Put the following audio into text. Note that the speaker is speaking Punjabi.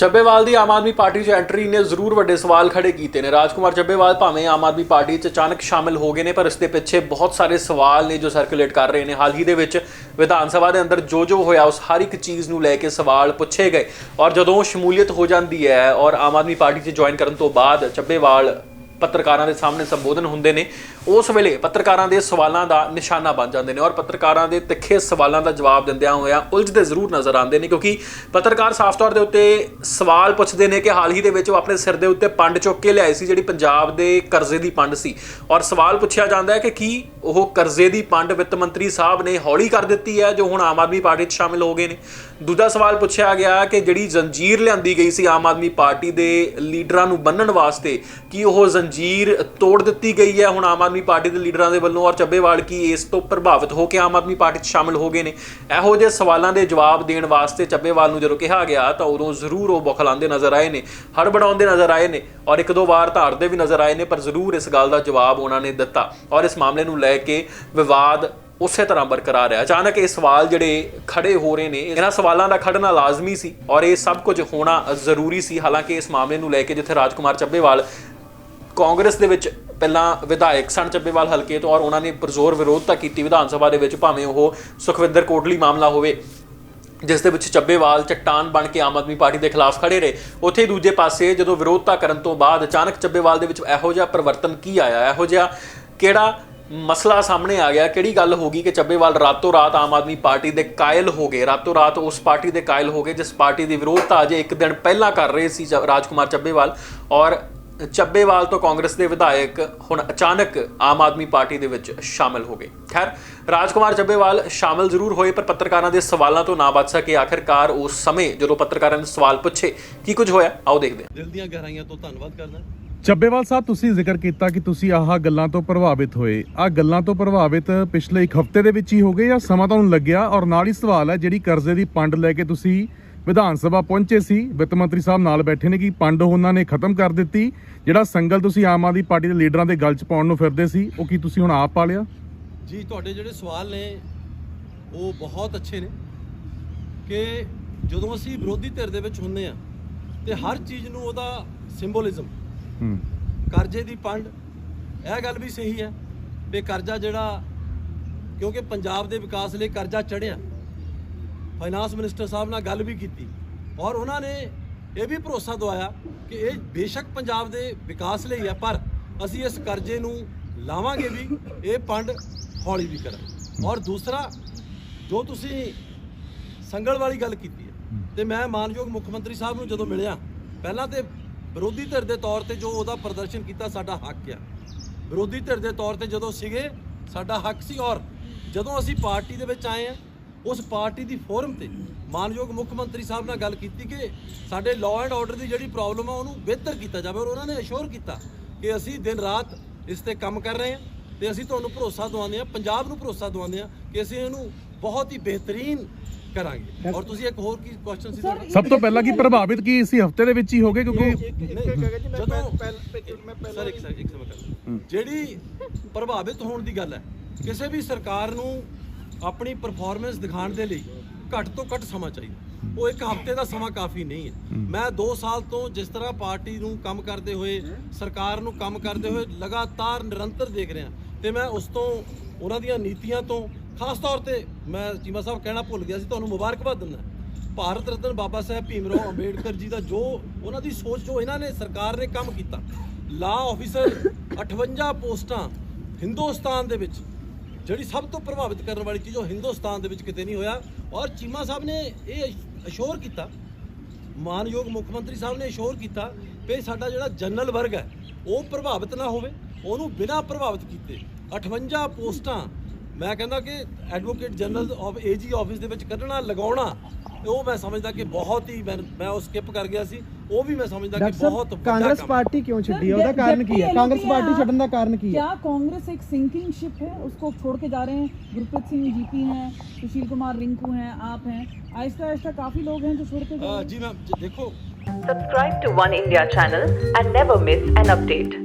ਚੱਬੇਵਾਲ ਦੀ ਆਮ ਆਦਮੀ ਪਾਰਟੀ 'ਚ ਐਂਟਰੀ ਨੇ ਜ਼ਰੂਰ ਵੱਡੇ ਸਵਾਲ ਖੜੇ ਕੀਤੇ ਨੇ। ਰਾਜਕੁਮਾਰ ਚੱਬੇਵਾਲ ਭਾਵੇਂ ਆਮ ਆਦਮੀ ਪਾਰਟੀ 'ਚ ਅਚਾਨਕ ਸ਼ਾਮਿਲ ਹੋ ਗਏ ਨੇ, ਪਰ ਇਸ ਦੇ ਪਿੱਛੇ ਬਹੁਤ ਸਾਰੇ ਸਵਾਲ ਨੇ ਜੋ ਸਰਕੂਲੇਟ ਕਰ ਰਹੇ ਨੇ। ਹਾਲ ਹੀ ਦੇ ਵਿੱਚ ਵਿਧਾਨ ਸਭਾ ਦੇ ਅੰਦਰ ਜੋ ਜੋ ਹੋਇਆ, ਉਸ ਹਰ ਇੱਕ ਚੀਜ਼ ਨੂੰ ਲੈ ਕੇ ਸਵਾਲ ਪੁੱਛੇ ਗਏ। ਔਰ ਜਦੋਂ ਸ਼ਮੂਲੀਅਤ ਹੋ ਜਾਂਦੀ ਹੈ ਔਰ ਆਮ ਆਦਮੀ ਪਾਰਟੀ 'ਚ ਜੁਆਇਨ ਕਰਨ ਤੋਂ ਬਾਅਦ ਚੱਬੇਵਾਲ ਪੱਤਰਕਾਰਾਂ ਦੇ ਸਾਹਮਣੇ ਸੰਬੋਧਨ ਹੁੰਦੇ ਨੇ ਉਸ ਵੇਲੇ ਪੱਤਰਕਾਰਾਂ ਦੇ ਸਵਾਲਾਂ ਦਾ ਨਿਸ਼ਾਨਾ ਬਣ ਜਾਂਦੇ ਨੇ ਔਰ ਪੱਤਰਕਾਰਾਂ ਦੇ ਤਿੱਖੇ ਸਵਾਲਾਂ ਦਾ ਜਵਾਬ ਦਿੰਦਿਆਂ ਹੋਇਆਂ ਉਲਝਦੇ ਜ਼ਰੂਰ ਨਜ਼ਰ ਆਉਂਦੇ ਨੇ ਕਿਉਂਕਿ ਪੱਤਰਕਾਰ ਸਾਫ਼ ਤੌਰ ਦੇ ਉੱਤੇ ਸਵਾਲ ਪੁੱਛਦੇ ਨੇ ਕਿ ਹਾਲ ਹੀ ਦੇ ਵਿੱਚ ਉਹ ਆਪਣੇ ਸਿਰ ਦੇ ਉੱਤੇ ਪੰਡ ਚੁੱਕ ਕੇ ਲਿਆਏ ਸੀ ਜਿਹੜੀ ਪੰਜਾਬ ਦੇ ਕਰਜ਼ੇ ਦੀ ਪੰਡ ਸੀ ਔਰ ਸਵਾਲ ਪੁੱਛਿਆ ਜਾਂਦਾ ਹੈ ਕਿ ਕੀ ਉਹ ਕਰਜ਼ੇ ਦੀ ਪੰਡ ਵਿੱਤ ਮੰਤਰੀ ਸਾਹਿਬ ਨੇ ਹੌਲੀ ਕਰ ਦਿੱਤੀ ਹੈ ਜੋ ਹੁਣ ਆਮ ਆਦਮੀ ਪਾਰਟੀ 'ਚ ਸ਼ਾਮਿਲ ਹੋ ਗਏ ਨੇ। ਦੂਜਾ ਸਵਾਲ ਪੁੱਛਿਆ ਗਿਆ ਕਿ ਜਿਹੜੀ ਜ਼ੰਜੀਰ ਲਿਆਂਦੀ ਗਈ ਸੀ ਆਮ ਆਦਮੀ ਪਾਰਟੀ ਦੇ ਲੀਡਰਾਂ ਨੂੰ ਬੰਨਣ ਵਾਸਤੇ ਕੀ ਉਹ ਜ਼ੰਜੀਰ ਤੋੜ ਦਿੱਤੀ ਗਈ ਹੈ ਹੁਣ ਆਮ ਆਦਮੀ ਪਾਰਟੀ ਦੇ ਲੀਡਰਾਂ ਦੇ ਵੱਲੋਂ ਔਰ ਚੱਬੇਵਾਲ ਕੀ ਇਸ ਤੋਂ ਪ੍ਰਭਾਵਿਤ ਹੋ ਕੇ ਆਮ ਆਦਮੀ ਪਾਰਟੀ 'ਚ ਸ਼ਾਮਿਲ ਹੋ ਗਏ ਨੇ? ਇਹੋ ਜਿਹੇ ਸਵਾਲਾਂ ਦੇ ਜਵਾਬ ਦੇਣ ਵਾਸਤੇ ਚੱਬੇਵਾਲ ਨੂੰ ਜਦੋਂ ਕਿਹਾ ਗਿਆ ਤਾਂ ਉਦੋਂ ਜ਼ਰੂਰ ਉਹ ਬੁਖਲਾਉਂਦੇ ਨਜ਼ਰ ਆਏ ਨੇ ਹੜਬੜਾਉਂਦੇ ਨਜ਼ਰ ਆਏ ਨੇ ਔਰ ਇੱਕ ਦੋ ਵਾਰ ਧਾਰਦੇ ਵੀ ਨਜ਼ਰ ਆਏ ਨੇ, ਪਰ ਜ਼ਰੂਰ ਇਸ ਗੱਲ ਦਾ ਜਵਾਬ ਉਹਨਾਂ ਨੇ ਦਿੱਤਾ ਔਰ ਇਸ ਮਾਮਲੇ ਨੂੰ ਲੈ ਕੇ ਵਿਵਾਦ ਉਸੇ ਤਰ੍ਹਾਂ ਬਰਕਰਾਰ ਹੈ ਅਚਾਨਕ ਇਹ ਸਵਾਲ ਜਿਹੜੇ ਖੜੇ ਹੋ ਰਹੇ ਨੇ, ਇਹਨਾਂ ਸਵਾਲਾਂ ਦਾ ਖੜਨਾ ਲਾਜ਼ਮੀ ਸੀ ਔਰ ਇਹ ਸਭ ਕੁਝ ਹੋਣਾ ਜ਼ਰੂਰੀ ਸੀ। ਹਾਲਾਂਕਿ ਇਸ ਮਾਮਲੇ ਨੂੰ ਲੈ ਕੇ ਜਿੱਥੇ ਰਾਜਕੁਮਾਰ ਚੱਬੇਵਾਲ ਕਾਂਗਰਸ ਦੇ ਵਿੱਚ ਪਹਿਲਾਂ ਵਿਧਾਇਕ ਸਨ ਚੱਬੇਵਾਲ ਹਲਕੇ ਤੋਂ ਔਰ ਉਹਨਾਂ ਨੇ ਪ੍ਰਜ਼ੋਰ ਵਿਰੋਧਤਾ ਕੀਤੀ ਵਿਧਾਨ ਸਭਾ ਦੇ ਵਿੱਚ, ਭਾਵੇਂ ਉਹ ਸੁਖਵਿੰਦਰ ਕੋਟਲੀ ਮਾਮਲਾ ਹੋਵੇ, ਜਿਸ ਦੇ ਵਿੱਚ ਚੱਬੇਵਾਲ, ਚਟਾਨ ਬਣ ਕੇ ਆਮ ਆਦਮੀ ਪਾਰਟੀ ਦੇ ਖਿਲਾਫ ਖੜੇ ਰਹੇ। ਉੱਥੇ ਹੀ ਦੂਜੇ ਪਾਸੇ ਜਦੋਂ ਵਿਰੋਧਤਾ ਕਰਨ ਤੋਂ ਬਾਅਦ ਅਚਾਨਕ ਚੱਬੇਵਾਲ ਦੇ ਵਿੱਚ ਇਹੋ ਜਿਹਾ ਪਰਿਵਰਤਨ ਕੀ ਆਇਆ? ਇਹੋ ਜਿਹਾ ਕਿਹੜਾ ਮਸਲਾ ਸਾਹਮਣੇ ਆ ਗਿਆ? ਕਿਹੜੀ ਗੱਲ ਹੋ ਗਈ ਕਿ ਚੱਬੇਵਾਲ ਰਾਤੋਂ ਰਾਤ ਆਮ ਆਦਮੀ ਪਾਰਟੀ ਦੇ ਕਾਇਲ ਹੋ ਗਏ? ਰਾਤੋਂ ਰਾਤ ਉਸ ਪਾਰਟੀ ਦੇ ਕਾਇਲ ਹੋ ਗਏ, ਜਿਸ ਪਾਰਟੀ ਦੀ ਵਿਰੋਧਤਾ ਅਜੇ ਇੱਕ ਦਿਨ ਪਹਿਲਾਂ ਕਰ ਰਹੇ ਸੀ ਜ- ਰਾਜਕੁਮਾਰ ਚੱਬੇਵਾਲ ਔਰ ਚੱਬੇਵਾਲ ਤੋਂ ਕਾਂਗਰਸ ਦੇ ਵਿਧਾਇਕ ਹੁਣ ਅਚਾਨਕ ਆਮ ਆਦਮੀ ਪਾਰਟੀ ਦੇ ਵਿੱਚ ਸ਼ਾਮਿਲ ਹੋ ਗਏ। ਖੈਰ ਰਾਜਕੁਮਾਰ ਚੱਬੇਵਾਲ ਸ਼ਾਮਿਲ ਜ਼ਰੂਰ ਹੋਏ ਪਰ ਪੱਤਰਕਾਰਾਂ ਦੇ ਸਵਾਲਾਂ ਤੋਂ ਨਾ ਬਚ ਸਕੇ ਆਖਿਰਕਾਰ ਉਸ ਸਮੇਂ ਜਦੋਂ ਪੱਤਰਕਾਰਾਂ ਨੇ ਸਵਾਲ ਪੁੱਛੇ ਕੀ ਕੁਝ ਹੋਇਆ? ਆਓ ਦੇਖਦੇ ਹਾਂ। ਦਿਲ ਦੀਆਂ ਗਹਿਰਾਈਆਂ ਤੋਂ ਧੰਨਵਾਦ ਕਰਦਾ। ਚੱਬੇਵਾਲ ਸਾਹਿਬ ਤੁਸੀਂ ਜ਼ਿਕਰ ਕੀਤਾ ਕਿ ਤੁਸੀਂ ਆਹ ਗੱਲਾਂ ਤੋਂ ਪ੍ਰਭਾਵਿਤ ਹੋਏ। ਆਹ ਗੱਲਾਂ ਤੋਂ ਪ੍ਰਭਾਵਿਤ ਪਿਛਲੇ ਇੱਕ ਹਫ਼ਤੇ ਦੇ ਵਿੱਚ ਹੀ ਹੋ ਗਏ ਜਾਂ ਸਮਾਂ ਤੁਹਾਨੂੰ ਲੱਗਿਆ ਔਰ ਨਾਲ ਹੀ ਸਵਾਲ ਹੈ ਜਿਹੜੀ ਕਰਜ਼ੇ ਦੀ ਪੰਡ ਲੈ ਕੇ ਤੁਸੀਂ ਵਿਧਾਨ ਸਭਾ ਪਹੁੰਚੇ ਸੀ। ਵਿੱਤ ਮੰਤਰੀ ਸਾਹਿਬ ਨਾਲ ਬੈਠੇ ਨੇ ਕਿ ਪੰਡ ਉਹਨਾਂ ਨੇ ਖਤਮ ਕਰ ਦਿੱਤੀ। ਜਿਹੜਾ ਸੰਗਲ ਤੁਸੀਂ ਆਮ ਆਦਮੀ ਪਾਰਟੀ ਦੇ ਲੀਡਰਾਂ ਦੇ ਗਲ 'ਚ ਪਾਉਣ ਨੂੰ ਫਿਰਦੇ ਸੀ ਉਹ ਕੀ ਤੁਸੀਂ ਹੁਣ ਆਪ ਪਾ ਲਿਆ? ਜੀ ਤੁਹਾਡੇ ਜਿਹੜੇ ਸਵਾਲ ਨੇ ਉਹ ਬਹੁਤ ਅੱਛੇ ਨੇ ਕਿ ਜਦੋਂ ਅਸੀਂ ਵਿਰੋਧੀ ਧਿਰ ਦੇ ਵਿੱਚ ਹੁੰਦੇ ਆ ਤੇ ਹਰ ਚੀਜ਼ ਨੂੰ ਉਹਦਾ ਸਿੰਬੋਲਿਜ਼ਮ ਹੂੰ। ਕਰਜ਼ੇ ਦੀ ਪੰਡ ਇਹ ਗੱਲ ਵੀ ਸਹੀ ਹੈ ਵੀ ਕਰਜ਼ਾ ਜਿਹੜਾ ਕਿਉਂਕਿ ਪੰਜਾਬ ਦੇ ਵਿਕਾਸ ਲਈ ਕਰਜ਼ਾ ਚੜਿਆ ਫਾਈਨਾਂਸ ਮਿਨਿਸਟਰ ਸਾਹਿਬ ਨਾਲ ਗੱਲ ਵੀ ਕੀਤੀ। ਔਰ ਉਹਨਾਂ ਨੇ ਇਹ ਵੀ ਭਰੋਸਾ ਦਵਾਇਆ ਕਿ ਇਹ ਬੇਸ਼ੱਕ ਪੰਜਾਬ ਦੇ ਵਿਕਾਸ ਲਈ ਹੈ, ਪਰ ਅਸੀਂ ਇਸ ਕਰਜ਼ੇ ਨੂੰ ਲਾਵਾਂਗੇ ਵੀ, ਇਹ ਪੰਡ ਹੌਲੀ ਵੀ ਕਰਾਂਗੇ। ਔਰ ਦੂਸਰਾ, ਜੋ ਤੁਸੀਂ ਸੰਗਲ ਵਾਲੀ ਗੱਲ ਕੀਤੀ ਹੈ, ਤੇ ਮੈਂ ਮਾਨਯੋਗ ਮੁੱਖ ਮੰਤਰੀ ਸਾਹਿਬ ਨੂੰ ਜਦੋਂ ਮਿਲਿਆ, ਪਹਿਲਾਂ ਤੇ ਵਿਰੋਧੀ ਧਿਰ ਦੇ ਤੌਰ ਤੇ ਜੋ ਉਹਦਾ ਪ੍ਰਦਰਸ਼ਨ ਕੀਤਾ, ਸਾਡਾ ਹੱਕ ਆ। ਵਿਰੋਧੀ ਧਿਰ ਦੇ ਤੌਰ ਤੇ ਜਦੋਂ ਸੀਗੇ, ਸਾਡਾ ਹੱਕ ਸੀ। ਔਰ ਜਦੋਂ ਅਸੀਂ ਪਾਰਟੀ ਦੇ ਵਿੱਚ ਆਏ ਆ ਉਸ ਪਾਰਟੀ ਦੀ ਫੋਰਮ ਤੇ ਮਾਨਯੋਗ ਮੁੱਖ ਮੰਤਰੀ ਸਾਹਿਬ ਨਾਲ ਗੱਲ ਕੀਤੀ ਕਿ ਸਾਡੇ ਲਾਅ ਐਂਡ ਆਰਡਰ ਦੀ ਜਿਹੜੀ ਪ੍ਰੋਬਲਮ ਆ ਉਹਨੂੰ ਬਿਹਤਰ ਕੀਤਾ ਜਾਵੇ। ਔਰ ਉਹਨਾਂ ਨੇ ਅਸ਼ੋਰ ਕੀਤਾ ਕਿ ਅਸੀਂ ਦਿਨ ਰਾਤ ਇਸ ਤੇ ਕੰਮ ਕਰ ਰਹੇ ਹਾਂ ਤੇ ਅਸੀਂ ਤੁਹਾਨੂੰ ਭਰੋਸਾ ਦਵਾਉਂਦੇ ਹਾਂ ਪੰਜਾਬ ਨੂੰ ਭਰੋਸਾ ਦਵਾਉਂਦੇ ਹਾਂ ਕਿ ਅਸੀਂ ਇਹਨੂੰ ਬਹੁਤ ਹੀ ਬਿਹਤਰੀਨ ਕਰਾਂਗੇ। ਔਰ ਤੁਸੀਂ ਇੱਕ ਹੋਰ ਕੀ ਕੁਐਸਚਨ ਸੀ ਸਭ ਤੋਂ ਪਹਿਲਾਂ ਕੀ ਪ੍ਰਭਾਵਿਤ ਕੀ ਇਸੇ ਹਫ਼ਤੇ ਦੇ ਵਿੱਚ ਹੀ ਹੋ ਗਏ ਕਿਉਂਕਿ ਜਦੋਂ ਜਿਹੜੀ ਪ੍ਰਭਾਵਿਤ ਹੋਣ ਦੀ ਗੱਲ ਹੈ ਕਿਸੇ ਵੀ ਸਰਕਾਰ ਨੂੰ ਆਪਣੀ ਪਰਫਾਰਮੈਂਸ ਦਿਖਾਉਣ ਦੇ ਲਈ ਘੱਟ ਤੋਂ ਘੱਟ ਸਮਾਂ ਚਾਹੀਦਾ। ਉਹ ਇੱਕ ਹਫ਼ਤੇ ਦਾ ਸਮਾਂ ਕਾਫੀ ਨਹੀਂ ਹੈ। ਮੈਂ 2 ਸਾਲ ਤੋਂ ਜਿਸ ਤਰ੍ਹਾਂ ਪਾਰਟੀ ਨੂੰ ਕੰਮ ਕਰਦੇ ਹੋਏ ਸਰਕਾਰ ਨੂੰ ਕੰਮ ਕਰਦੇ ਹੋਏ ਲਗਾਤਾਰ ਨਿਰੰਤਰ ਦੇਖ ਰਿਹਾ ਤੇ ਮੈਂ ਉਸ ਤੋਂ ਉਹਨਾਂ ਦੀਆਂ ਨੀਤੀਆਂ ਤੋਂ ਖਾਸ ਤੌਰ ਤੇ ਮੈਂ ਚੀਮਾ ਸਾਹਿਬ ਕਹਿਣਾ ਭੁੱਲ ਗਿਆ ਸੀ ਤੁਹਾਨੂੰ ਮੁਬਾਰਕਬਾਦ ਦਿੰਦਾ ਭਾਰਤ ਰਤਨ ਬਾਬਾ ਸਾਹਿਬ ਭੀਮ ਰਾਓ ਅੰਬੇਡਕਰ ਜੀ ਦਾ ਜੋ ਉਹਨਾਂ ਦੀ ਸੋਚ ਜੋ ਇਹਨਾਂ ਨੇ ਸਰਕਾਰ ਨੇ ਕੰਮ ਕੀਤਾ ਲਾ ਆਫੀਸਰ 58 ਪੋਸਟਾਂ ਹਿੰਦੁਸਤਾਨ ਦੇ ਵਿੱਚ ਜਿਹੜੀ ਸਭ ਤੋਂ ਪ੍ਰਭਾਵਿਤ ਕਰਨ ਵਾਲੀ ਚੀਜ਼ ਉਹ ਹਿੰਦੁਸਤਾਨ ਦੇ ਵਿੱਚ ਕਿਤੇ ਨਹੀਂ ਹੋਇਆ। ਔਰ ਚੀਮਾ ਸਾਹਿਬ ਨੇ ਇਹ ਅਸ਼ੋਰ ਕੀਤਾ। ਮਾਨਯੋਗ ਮੁੱਖ ਮੰਤਰੀ ਸਾਹਿਬ ਨੇ ਅਸ਼ੋਰ ਕੀਤਾ ਕਿ ਸਾਡਾ ਜਿਹੜਾ ਜਨਰਲ ਵਰਗ ਹੈ, ਉਹ ਪ੍ਰਭਾਵਿਤ ਨਾ ਹੋਵੇ। ਉਹਨੂੰ ਬਿਨਾਂ ਪ੍ਰਭਾਵਿਤ ਕੀਤੇ 58 ਪੋਸਟਾਂ, ਮੈਂ ਕਹਿੰਦਾ ਕਿ advocate general of AG office ਦੇ ਵਿੱਚ ਕੱਢਣਾ, ਲਗਾਉਣਾ ਉਹ ਮੈਂ ਸਮਝਦਾ ਕਿ ਬਹੁਤ ਹੀ ਮੈਂ ਮੈਂ ਉਹ ਸਕਿਪ ਕਰ ਗਿਆ ਸੀ। ਉਹ ਵੀ ਮੈਂ ਸਮਝਦਾ ਕਿ ਬਹੁਤ ਕਾਂਗਰਸ ਪਾਰਟੀ ਕਿਉਂ ਛੱਡੀ ਉਹਦਾ ਕਾਰਨ ਕੀ ਹੈ ਕਾਂਗਰਸ ਪਾਰਟੀ ਛੱਡਣ ਦਾ ਕਾਰਨ ਕੀ ਹੈ ਕਿਆ ਕਾਂਗਰਸ ਇੱਕ ਸਿੰਕਿੰਗ ਸ਼ਿਪ ਹੈ ਉਸਕੋ छोड़ के जा रहे हैं। गुरप्रीत सिंह जीपी हैं सुशील कुमार रिंकू हैं आप हैं। आहिस्ता आहिस्ता काफ़ी लोग हैं जो छोड़ के जी मैम देखो। Subscribe to One India channel and never miss an update